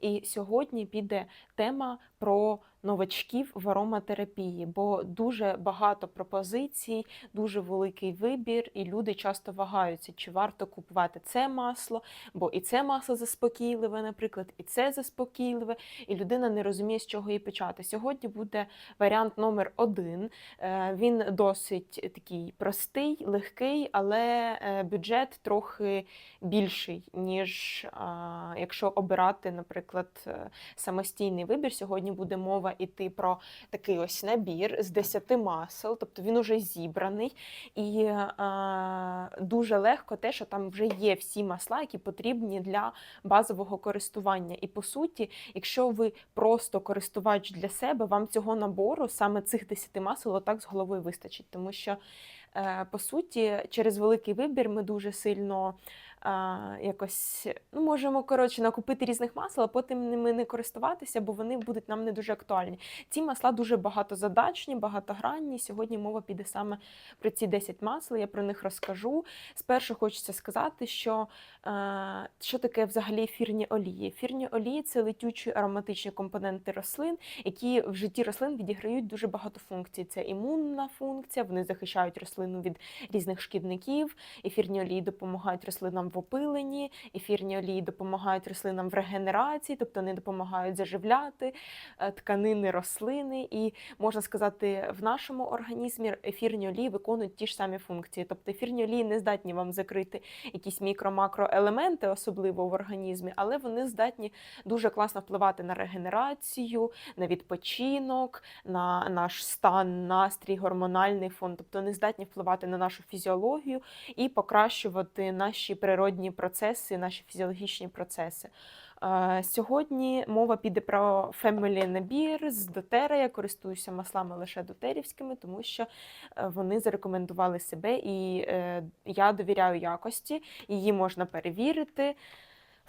І сьогодні піде тема про новачків в ароматерапії, бо дуже багато пропозицій, дуже великий вибір, і люди часто вагаються, чи варто купувати це масло, бо і це масло заспокійливе, наприклад, і це заспокійливе, і людина не розуміє, з чого їй почати. Сьогодні буде варіант номер один. Е, Він досить такий простий, легкий, але е, бюджет трохи більший, ніж якщо обирати, наприклад, е, самостійний вибір. Сьогодні буде мова йти про такий ось набір з 10 масел, тобто він уже зібраний, і а, дуже легко те, що там вже є всі масла, які потрібні для базового користування. І по суті, якщо ви просто користувач для себе, вам цього набору, саме цих 10 масел, отак з головою вистачить, тому що. е, По суті, через великий вибір ми дуже сильно а, якось ну, можемо коротше накупити різних масел, а потім ними не користуватися, бо вони будуть нам не дуже актуальні. Ці масла дуже багатозадачні, багатогранні. Сьогодні мова піде саме про ці 10 масел. Я про них розкажу. Спершу хочеться сказати, що, е, що таке взагалі ефірні олії. Ефірні олії це летючі ароматичні компоненти рослин, які в житті рослин відіграють дуже багато функцій. Це імунна функція, вони захищають рослину від різних шкідників. Ефірні олії допомагають рослинам в опиленні, ефірні олії допомагають рослинам в регенерації, тобто вони допомагають заживляти е, тканини рослини. І можна сказати, в нашому організмі ефірні олії виконують ті ж самі функції. Тобто ефірні олії не здатні вам закрити якісь мікро-макроелементи, особливо в організмі, але вони здатні дуже класно впливати на регенерацію, на відпочинок, на наш стан, настрій, гормональний фон. Тобто вони здатні впливати на нашу фізіологію і покращувати наші природні процеси, наші фізіологічні процеси. Сьогодні мова піде про фемелі набір з дотера. Я користуюся маслами лише дотерівськими, тому що е, вони зарекомендували себе, і е, я довіряю якості. Її можна перевірити.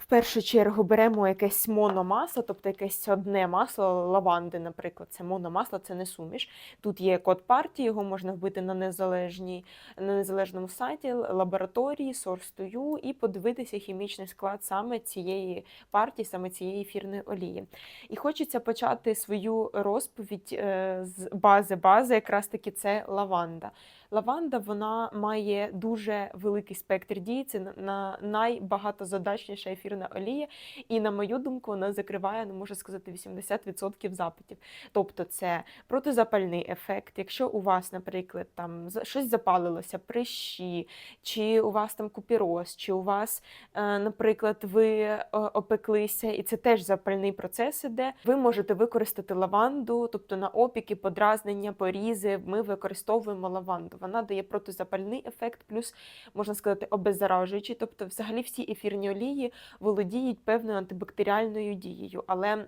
В першу чергу беремо якесь мономасло, тобто якесь одне масло лаванди, наприклад, це мономасло, це не суміш. Тут є код партії, його можна вбити на незалежній, на незалежному сайті лабораторії Source2U і подивитися хімічний склад саме цієї партії, саме цієї ефірної олії. І хочеться почати свою розповідь е, з бази. Бази якраз таки це лаванда. Лаванда вона має дуже великий спектр дій. Це на- на найбагатозадачніша ефірна олія. І на мою думку, вона закриває, ну можна сказати, 80% запитів. Тобто, це протизапальний ефект. Якщо у вас, наприклад, там щось запалилося, прищі, чи у вас там купіроз, чи у вас, е, наприклад, ви е, опеклися, і це теж запальний процес іде. Ви можете використати лаванду, тобто на опіки, подразнення, порізи. Ми використовуємо лаванду. Вона дає протизапальний ефект, плюс можна сказати, обеззаражуючий. Тобто, взагалі, всі ефірні олії володіють певною антибактеріальною дією, але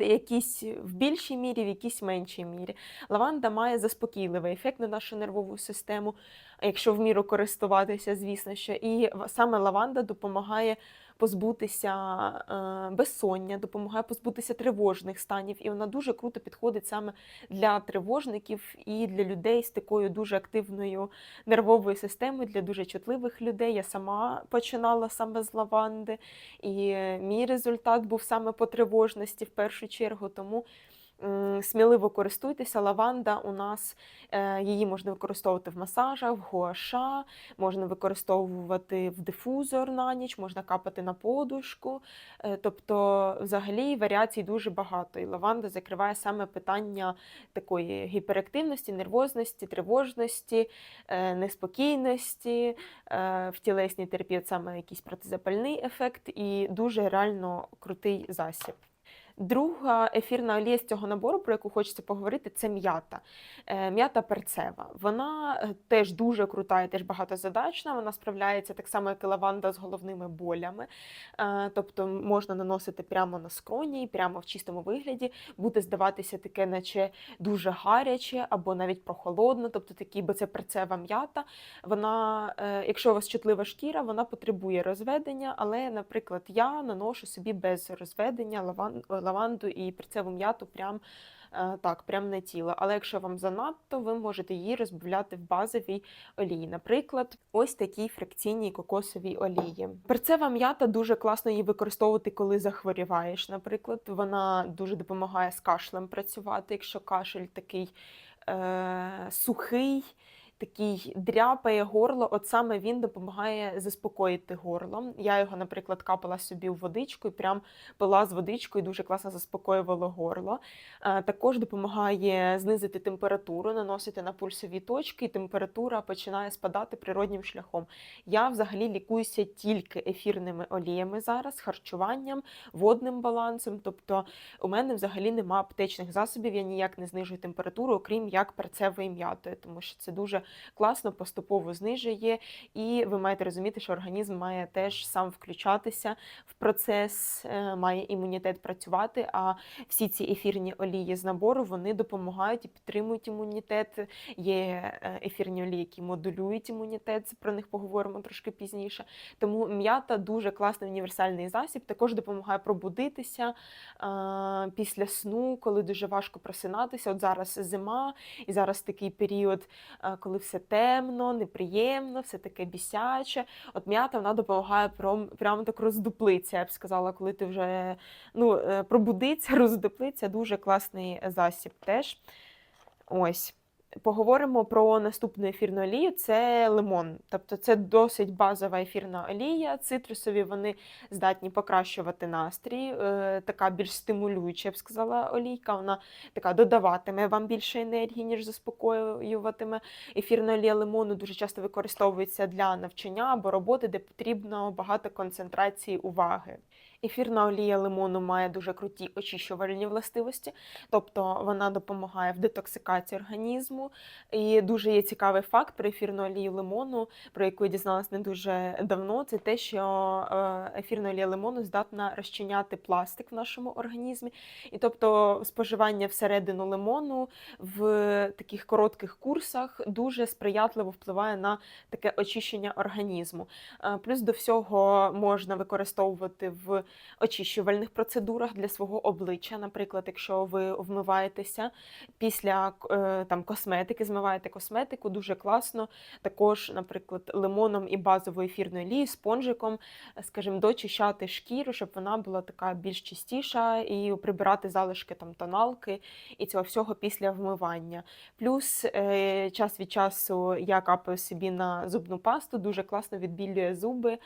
якісь в більшій мірі, в якійсь меншій мірі. Лаванда має заспокійливий ефект на нашу нервову систему, якщо в міру користуватися, звісно, що і саме лаванда допомагає позбутися е, безсоння, допомагає позбутися тривожних станів, і вона дуже круто підходить саме для тривожників і для людей з такою дуже активною нервовою системою, для дуже чутливих людей. Я сама починала саме з лаванди, і е, мій результат був саме по тривожності в першу чергу. Тому сміливо користуйтеся. Лаванда у нас е, її можна використовувати в масажах, в гуаша, можна використовувати в дифузор на ніч, можна капати на подушку. Е, Тобто, взагалі варіацій дуже багато. І лаванда закриває саме питання такої гіперактивності, нервозності, тривожності, е, неспокійності, в тілесній терапії саме якийсь протизапальний ефект і дуже реально крутий засіб. Друга ефірна олія з цього набору, про яку хочеться поговорити, це м'ята. Е, М'ята перцева. Вона е, теж дуже крута і теж багатозадачна. Вона справляється так само, як і лаванда з головними болями. Е, Тобто можна наносити прямо на скроні, прямо в чистому вигляді, буде здаватися таке, наче дуже гаряче або навіть прохолодно, тобто такі, бо це перцева м'ята. Вона, якщо у вас чутлива шкіра, вона потребує розведення, але, наприклад, я наношу собі без розведення лаван, лаванду і перцеву м'яту прям е, так, прям на тіло. Але якщо вам занадто, ви можете її розбавляти в базовій олії. Наприклад, ось такій фракційній кокосовій олії. Перцева м'ята дуже класно її використовувати, коли захворіваєш. Наприклад, вона дуже допомагає з кашлем працювати, якщо кашель такий е, сухий. Такий дряпає горло, от саме він допомагає заспокоїти горло. Я його, наприклад, капала собі в водичку і прям пила з водичкою, дуже класно заспокоювало горло. Е, Також допомагає знизити температуру, наносити на пульсові точки, і температура починає спадати природнім шляхом. Я взагалі лікуюся тільки ефірними оліями зараз, харчуванням, водним балансом. Тобто у мене взагалі нема аптечних засобів, я ніяк не знижую температуру, окрім як перцевою м'ятою, тому що це дуже класно, поступово знижує, і ви маєте розуміти, що організм має теж сам включатися в процес, е, має імунітет працювати. А всі ці ефірні олії з набору вони допомагають і підтримують імунітет. Є е, ефірні олії, які модулюють імунітет. Про них поговоримо трошки пізніше. Тому м'ята дуже класний універсальний засіб. Також допомагає пробудитися е, після сну, коли дуже важко просинатися. От зараз зима, і зараз такий період, е, коли все темно, неприємно, все таке бісяче. От м'ята вона допомагає прям, прямо так роздуплитися. Я б сказала, коли ти вже ну, е, пробудиться, роздуплиться. Дуже класний засіб теж. Ось. Поговоримо про наступну ефірну олію. Це лимон. Тобто це досить базова ефірна олія. Цитрусові вони здатні покращувати настрій. Е, така більш стимулююча, я б сказала, олійка. Вона така додаватиме вам більше енергії, ніж заспокоюватиме. Ефірна олія лимону дуже часто використовується для навчання або роботи, де потрібно багато концентрації уваги. Ефірна олія лимону має дуже круті очищувальні властивості, тобто вона допомагає в детоксикації організму. І дуже є цікавий факт про ефірну олію лимону, про яку я дізналась не дуже давно. Це те, що е, ефірна олія лимону здатна розчиняти пластик в нашому організмі. І тобто споживання всередину лимону в таких коротких курсах дуже сприятливо впливає на таке очищення організму. Е, Плюс до всього можна використовувати в очищувальних процедурах для свого обличчя. Наприклад, якщо ви вмиваєтеся після е, там косметики, змиваєте косметику, дуже класно. Також, наприклад, лимоном і базовою ефірною олією, спонжиком, скажімо, дочищати шкіру, щоб вона була така більш чистіша, і прибирати залишки там тоналки і цього всього після вмивання. Плюс е, час від часу я капаю собі на зубну пасту, дуже класно відбілює зуби.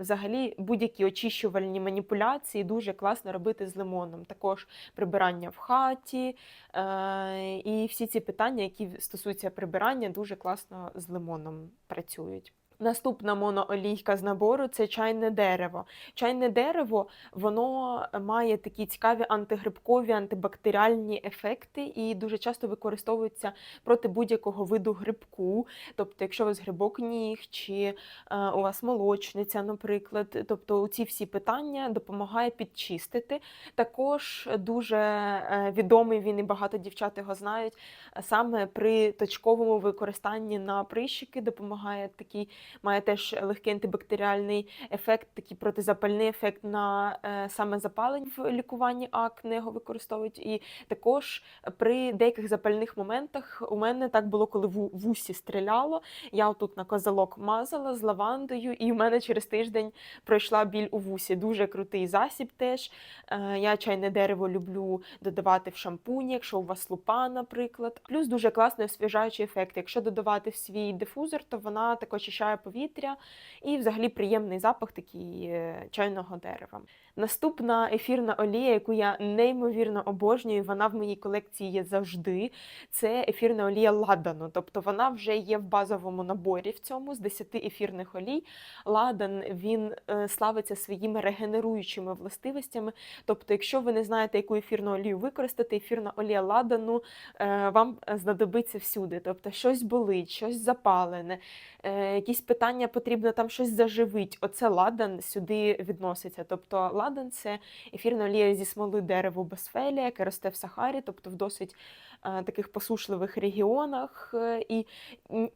Взагалі, будь-які очищувальні маніпуляції дуже класно робити з лимоном. Також прибирання в хаті е, і всі ці питання, які стосуються прибирання, дуже класно з лимоном працюють. Наступна моноолійка з набору це чайне дерево. Чайне дерево воно має такі цікаві антигрибкові, антибактеріальні ефекти і дуже часто використовується проти будь-якого виду грибку. Тобто, якщо у вас грибок ніг чи е, у вас молочниця, наприклад, тобто ці всі питання допомагає підчистити. Також дуже е, відомий він і багато дівчат його знають. Саме при точковому використанні на прищики допомагає такий має теж легкий антибактеріальний ефект, такий протизапальний ефект на е, саме запалень в лікуванні акне його використовують. І також при деяких запальних моментах у мене так було, коли в вусі стріляло. Я отут на козалок мазала з лавандою, і в мене через тиждень пройшла біль у вусі. Дуже крутий засіб теж. Е, Я чайне дерево люблю додавати в шампуні, якщо у вас лупа, наприклад. Плюс дуже класний освіжаючий ефект. Якщо додавати в свій дифузор, то вона так очищає повітря і взагалі приємний запах такий е, чайного дерева. Наступна ефірна олія, яку я неймовірно обожнюю, вона в моїй колекції є завжди. Це ефірна олія ладану. Тобто вона вже є в базовому наборі в цьому з 10 ефірних олій. Ладан він е, славиться своїми регенеруючими властивостями. Тобто, якщо ви не знаєте, яку ефірну олію використати, ефірна олія ладану е, вам знадобиться всюди. Тобто, щось болить, щось запалене, е, якісь питання потрібно там щось заживить. Оце ладан сюди відноситься. Тобто ладан це ефірна олія зі смоли дереву Бесфелія, яке росте в Сахарі, тобто в досить е, таких посушливих регіонах. Е, І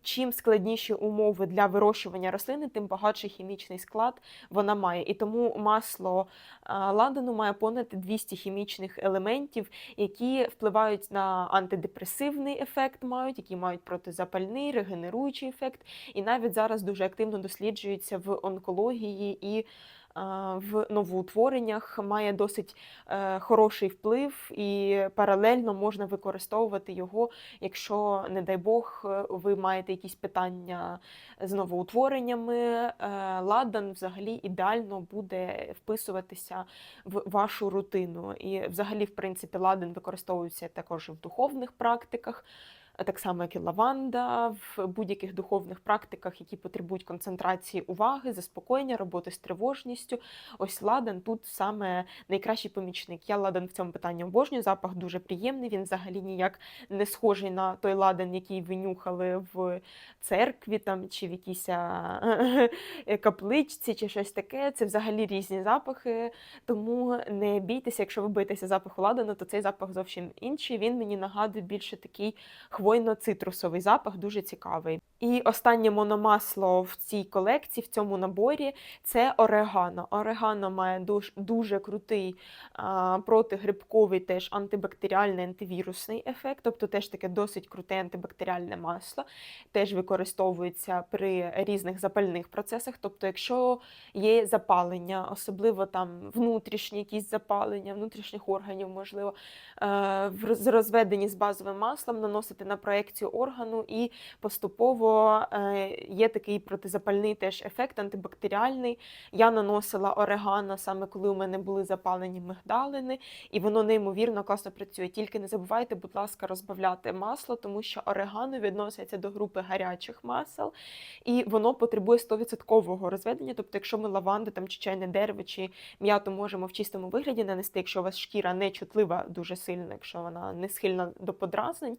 чим складніші умови для вирощування рослини, тим багатший хімічний склад вона має. І тому масло е, ладану має понад 200 хімічних елементів, які впливають на антидепресивний ефект, мають, які мають протизапальний, регенеруючий ефект. І навіть зараз дуже активно досліджується в онкології і в новоутвореннях, має досить е, хороший вплив, і паралельно можна використовувати його, якщо, не дай Бог, е, ви маєте якісь питання з новоутвореннями. е, Ладан взагалі ідеально буде вписуватися в вашу рутину. І взагалі, в принципі, ладан використовується також і в духовних практиках. Так само, як і лаванда, в будь-яких духовних практиках, які потребують концентрації уваги, заспокоєння, роботи з тривожністю. Ось ладан тут саме найкращий помічник. Я ладан в цьому питанні обожнюю. Запах дуже приємний. Він взагалі ніяк не схожий на той ладан, який ви нюхали в церкві там чи в якійсь капличці, чи щось таке. Це взагалі різні запахи. Тому не бійтеся, якщо ви боїтеся запаху ладану, то цей запах зовсім інший. Він мені нагадує більше такий хвойно-цитрусовий запах, дуже цікавий. І останнє мономасло в цій колекції, в цьому наборі, це орегано. Орегано має дуже, дуже крутий а, протигрибковий, теж антибактеріальний, антивірусний ефект, тобто теж таке досить круте антибактеріальне масло. Теж використовується при різних запальних процесах. Тобто, якщо є запалення, особливо там внутрішні якісь запалення, внутрішніх органів, можливо, е, розведені з базовим маслом, наносити на проекцію органу і поступово е, є такий протизапальний теж ефект, антибактеріальний. Я наносила орегано саме коли у мене були запалені мигдалини, і воно неймовірно класно працює. Тільки не забувайте, будь ласка, розбавляти масло, тому що орегано відноситься до групи гарячих масел, і воно потребує 100% розведення. Тобто, якщо ми лаванди там чи чайне дерево, чи м'яту можемо в чистому вигляді нанести, якщо у вас шкіра не чутлива дуже сильно, якщо вона не схильна до подразнень.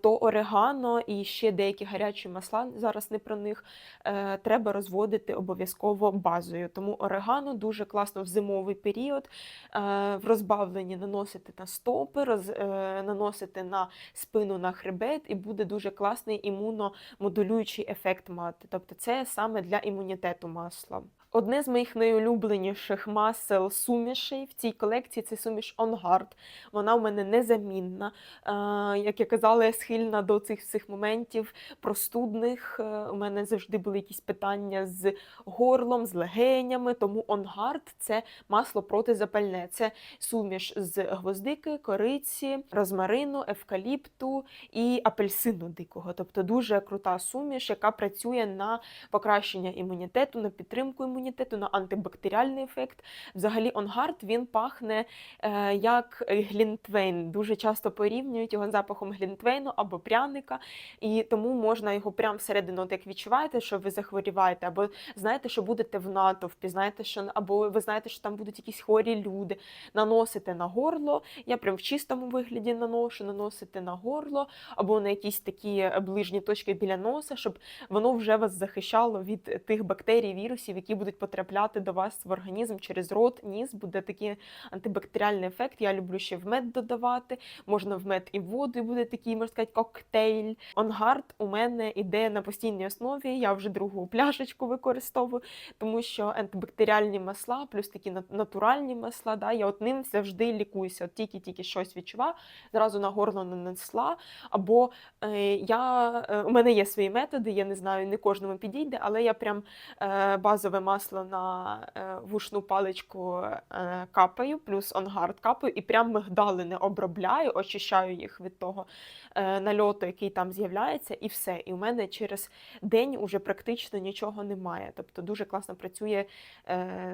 То орегано і ще деякі гарячі масла, зараз не про них, е, треба розводити обов'язково базою. Тому орегано дуже класно в зимовий період е, в розбавленні наносити на стопи, роз, е, наносити на спину, на хребет, і буде дуже класний імуномодулюючий ефект мати. Тобто це саме для імунітету масло. Одне з моїх найулюбленіших масел сумішей в цій колекції це суміш Guard. Вона у мене незамінна. Е, Як я казала, я схильна до цих всіх моментів простудних. Е, У мене завжди були якісь питання з горлом, з легенями. Тому Guard – це масло протизапальне. Це суміш з гвоздики, кориці, розмарину, евкаліпту і апельсину дикого. Тобто дуже крута суміш, яка працює на покращення імунітету, на підтримку імунітету, на антибактеріальний ефект. Взагалі, онгард він пахне е, як глінтвейн. Дуже часто порівнюють його запахом глінтвейну або пряника, і тому можна його прямо всередину, от як відчуваєте, що ви захворіваєте, або знаєте, що будете в натовпі, знаєте, що або ви знаєте, що там будуть якісь хворі люди. Наносите на горло. Я прям в чистому вигляді наношу, наносите на горло або на якісь такі ближні точки біля носа, щоб воно вже вас захищало від тих бактерій, вірусів, які будуть потрапляти до вас в організм через рот, ніс. Буде такий антибактеріальний ефект. Я люблю ще в мед додавати. Можна в мед і воду, і буде такий, можна сказати, коктейль. Онгард у мене іде на постійній основі. Я вже другу пляшечку використовую, тому що антибактеріальні масла, плюс такі натуральні масла, да, я от ним завжди лікуюся. От тільки-тільки щось відчуваю, зразу на горло нанесла. Або е, я, е, у мене є свої методи, я не знаю, не кожному підійде, але я прям е, базове масло на е, вушну паличку е, капаю, плюс онгард капаю, і прям мигдалини обробляю, очищаю їх від того е, нальоту, який там з'являється, і все. І у мене через день уже практично нічого немає. Тобто дуже класно працює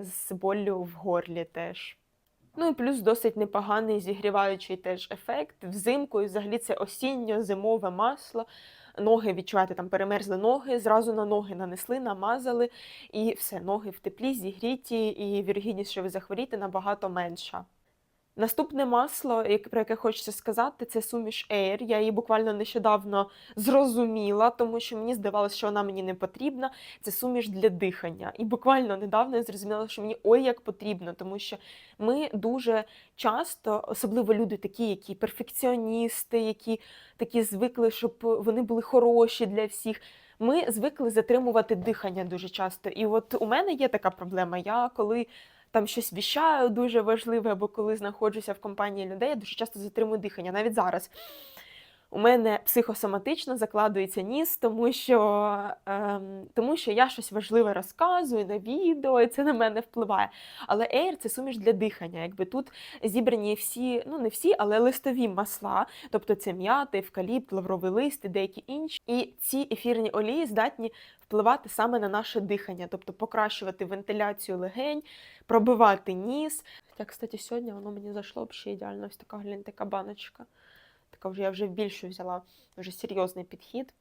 з боллю в горлі теж. Ну і плюс досить непоганий зігріваючий теж ефект. Взимку і взагалі це осінньо-зимове масло. Ноги відчуваєте, там перемерзли ноги, зразу на ноги нанесли, намазали, і все, ноги в теплі, зігріті, і вірогідність, що ви захворієте, набагато менша. Наступне масло, про яке хочеться сказати, це суміш Air. Я її буквально нещодавно зрозуміла, тому що мені здавалося, що вона мені не потрібна. Це суміш для дихання. І буквально недавно я зрозуміла, що мені ой як потрібно, тому що ми дуже часто, особливо люди такі, які перфекціоністи, які такі звикли, щоб вони були хороші для всіх. Ми звикли затримувати дихання дуже часто. І от у мене є така проблема. Я коли там щось віщаю дуже важливе, або коли знаходжуся в компанії людей, я дуже часто затримую дихання. Навіть зараз у мене психосоматично закладується ніс, тому що, ем, тому що я щось важливе розказую на відео, і це на мене впливає. Але Air – це суміш для дихання. Якби тут зібрані всі, ну не всі, але листові масла, тобто це м'ята, евкаліпт, лавровий лист і деякі інші. І ці ефірні олії здатні впливати саме на наше дихання, тобто покращувати вентиляцію легень, пробивати ніс. Хоча, кстати, сьогодні воно мені зайшло взагалі ідеально. Ось така глянь, така баночка. Така вже я вже більшу взяла, вже серйозний підхід.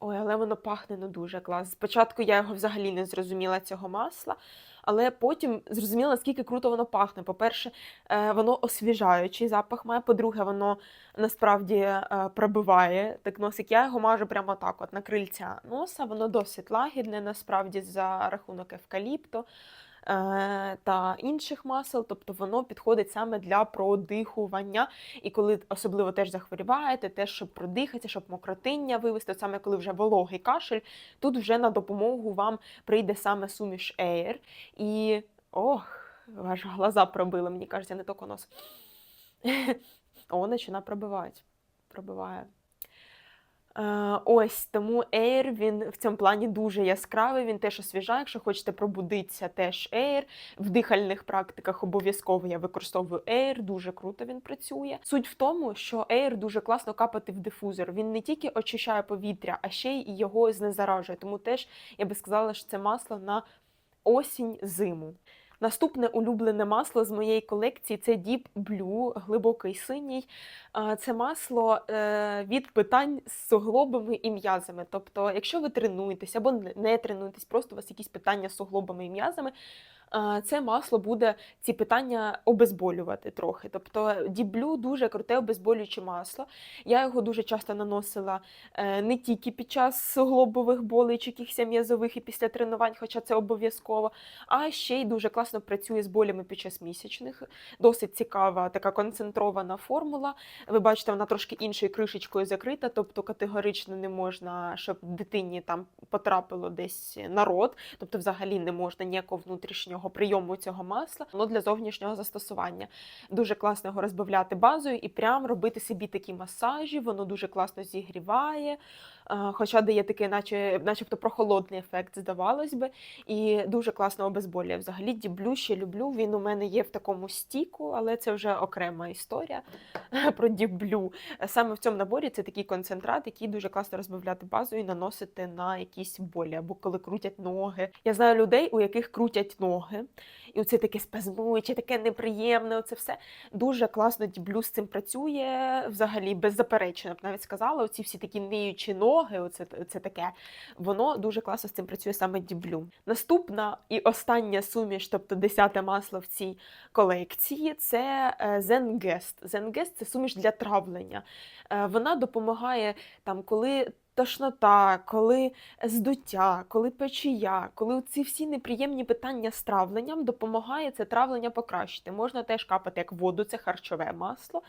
Ой, але воно пахне ну дуже клас. Спочатку я його взагалі не зрозуміла цього масла, але потім зрозуміла, наскільки круто воно пахне. По-перше, е, воно освіжаючий запах має. По-друге, воно насправді е, пробиває так носик. Я його мажу прямо так, от на крильця носа. Воно досить лагідне, насправді, за рахунок евкаліпту та інших масел, тобто воно підходить саме для продихування. І коли особливо теж захворіваєте, теж щоб продихатися, щоб мокротиння вивести, от саме коли вже вологий кашель, тут вже на допомогу вам прийде саме суміш Air. І ох, аж глаза пробили, мені кажеться, не тільки нос. О, почина пробивати. Пробиває. Е, ось тому Air він в цьому плані дуже яскравий. Він теж освіжає. Якщо хочете пробудитися, теж Air. В дихальних практиках обов'язково я використовую Air, дуже круто він працює. Суть в тому, що Air дуже класно капати в дифузор. Він не тільки очищає повітря, а ще й його знезаражує. Тому теж я би сказала, що це масло на осінь зиму. Наступне улюблене масло з моєї колекції це Deep Blue, глибокий синій. Це масло е, від питань з суглобами і м'язами. Тобто, якщо ви тренуєтесь або не- тренуєтесь, просто у вас якісь питання з суглобами і м'язами, це масло буде ці питання обезболювати трохи. Тобто Blue дуже круте обезболююче масло. Я його дуже часто наносила е, не тільки під час суглобових болей чи якихось м'язових і після тренувань, хоча це обов'язково, а ще й дуже класно працює з болями під час місячних. Досить цікава така концентрована формула. Ви бачите, вона трошки іншою кришечкою закрита, тобто категорично не можна, щоб дитині там потрапило десь на рот, тобто взагалі не можна ніякого внутрішнього прийому цього масла, воно для зовнішнього застосування. Дуже класно його розбавляти базою і прям робити собі такі масажі, воно дуже класно зігріває. Хоча дає такий, наче, начебто прохолодний ефект, здавалось би, і дуже класно обезболює. Взагалі діблю ще люблю. Він у мене є в такому стіку, але це вже окрема історія про діблю. Саме в цьому наборі це такий концентрат, який дуже класно розбавляти базою і наносити на якісь болі, або коли крутять ноги. Я знаю людей, у яких крутять ноги, і оце таке спазмуюче, таке неприємне. Оце все дуже класно діблю з цим працює. Взагалі беззаперечно, б навіть сказала. Оці всі такі ниючі ноги, оце, це таке. Воно дуже класно з цим працює саме діблю. Наступна і остання суміш, тобто десяте масло в цій колекції, це е, Zengest. Zengest – це суміш для травлення. Е, Вона допомагає там, коли. Тошнота, коли здуття, коли печія, коли ці всі неприємні питання з травленням допомагає це травлення покращити. Можна теж капати як воду, це харчове масло,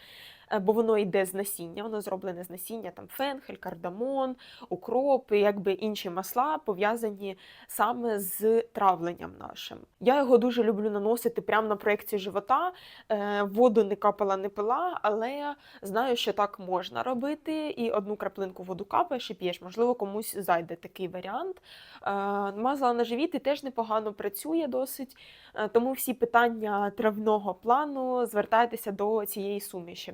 бо воно йде з насіння, воно зроблене з насіння, там фенхель, кардамон, укроп, і якби інші масла пов'язані саме з травленням нашим. Я його дуже люблю наносити прямо на проекцію живота. Е, Воду не капала, не пила, але знаю, що так можна робити. І одну краплинку воду капаєш і п'єш. Можливо, комусь зайде такий варіант. Е, Мазала на живіт і теж непогано працює досить. Е, Тому всі питання травного плану звертайтеся до цієї суміші.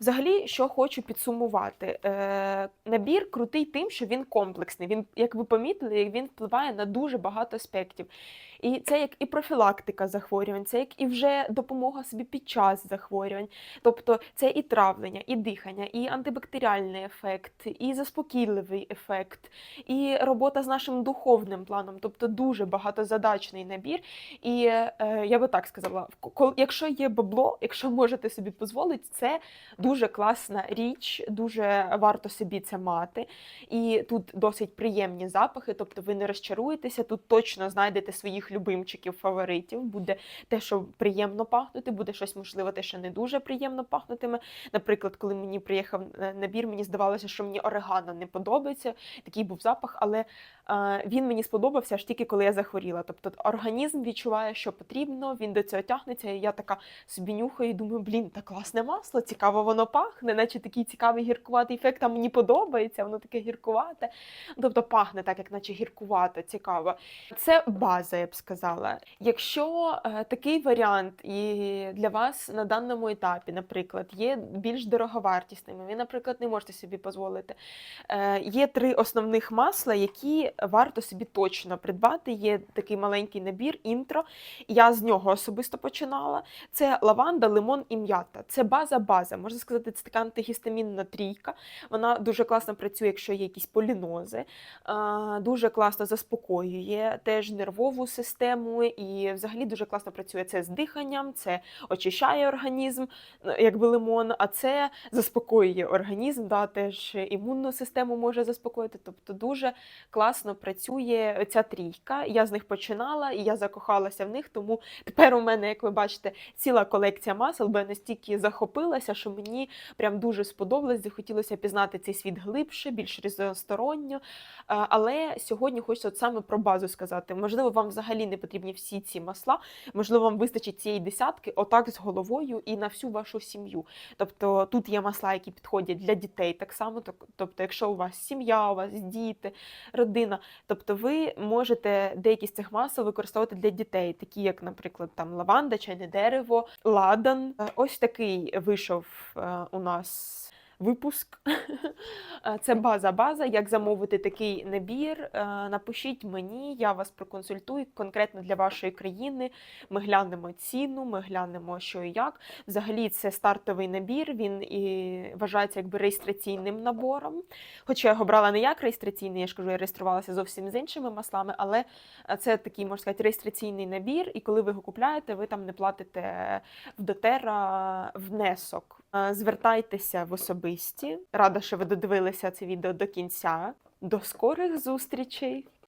Взагалі, що хочу підсумувати. Е, набір крутий тим, що він комплексний. Він, як ви помітили, він впливає на дуже багато аспектів. І це як і профілактика захворювань, це як і вже допомога собі під час захворювань. Тобто це і травлення, і дихання, і антибактеріальний ефект, і заспокійливий ефект, і робота з нашим духовним планом. Тобто дуже багатозадачний набір. І е, я би так сказала, якщо є бабло, якщо можете собі дозволити, це дуже класна річ, дуже варто собі це мати. І тут досить приємні запахи, тобто ви не розчаруєтеся, тут точно знайдете своїх любимчиків, фаворитів. Буде те, що приємно пахнути, буде щось, можливо, те, що не дуже приємно пахнутиме. Наприклад, коли мені приїхав е, набір, мені здавалося, що мені орегано не подобається. Такий був запах, але е, він мені сподобався аж тільки коли я захворіла. Тобто організм відчуває, що потрібно, він до цього тягнеться. І я така собі нюхаю і думаю, блін, та класне масло, цікаво воно пахне, наче такий цікавий гіркуватий ефект, а мені подобається, воно таке гіркувате. Тобто пахне так, як наче гіркувато, цікаво. Це база, я б сказала. Якщо е, такий варіант і для вас на даному етапі, наприклад, є більш дороговартісними, ви, наприклад, не можете собі дозволити. Е, є три основних масла, які варто собі точно придбати. Є такий маленький набір інтро. Я з нього особисто починала. Це лаванда, лимон і м'ята. Це база-база. Можна сказати, це така антигістамінна трійка. Вона дуже класно працює, якщо є якісь полінози. Дуже класно заспокоює теж нервову систему і взагалі дуже класно працює це з диханням, це очищає організм, е, якби лимон, а це заспокоює організм, да, теж імунну систему може заспокоїти. Тобто дуже класно працює ця трійка. Я з них починала і я закохалася в них, тому тепер у мене, як ви бачите, ціла колекція масел, бо я настільки захопилася, що мені прям дуже сподобалось, захотілося пізнати цей світ глибше, більш різносторонньо. Але сьогодні хочеться от саме про базу сказати. Можливо, вам взагалі не потрібні всі ці масла, можливо, вам вистачить цієї десятки, отак з головою і на всю вашу сім'ю. Тобто тут є масла, які підходять для дітей так само. Тобто, якщо у вас сім'я, у вас діти, родина, тобто ви можете деякі з цих масел використовувати для дітей, такі як, наприклад, там лаванда, чайне дерево, ладан. Е, Ось такий вийшов е, у нас. Випуск Е, це база-база. Як замовити такий набір? Е, Напишіть мені, я вас проконсультую конкретно для вашої країни. Ми глянемо ціну, ми глянемо, що і як. Взагалі, це стартовий набір. Він і вважається якби реєстраційним набором. Хоча я його брала не як реєстраційний, я ж кажу, я реєструвалася зовсім з іншими маслами, але е, це такий, можна сказати, реєстраційний набір, і коли ви його купляєте, ви там не платите в дотера внесок. Звертайтеся в особисті. Рада, що ви додивилися це відео до кінця. До скорих зустрічей!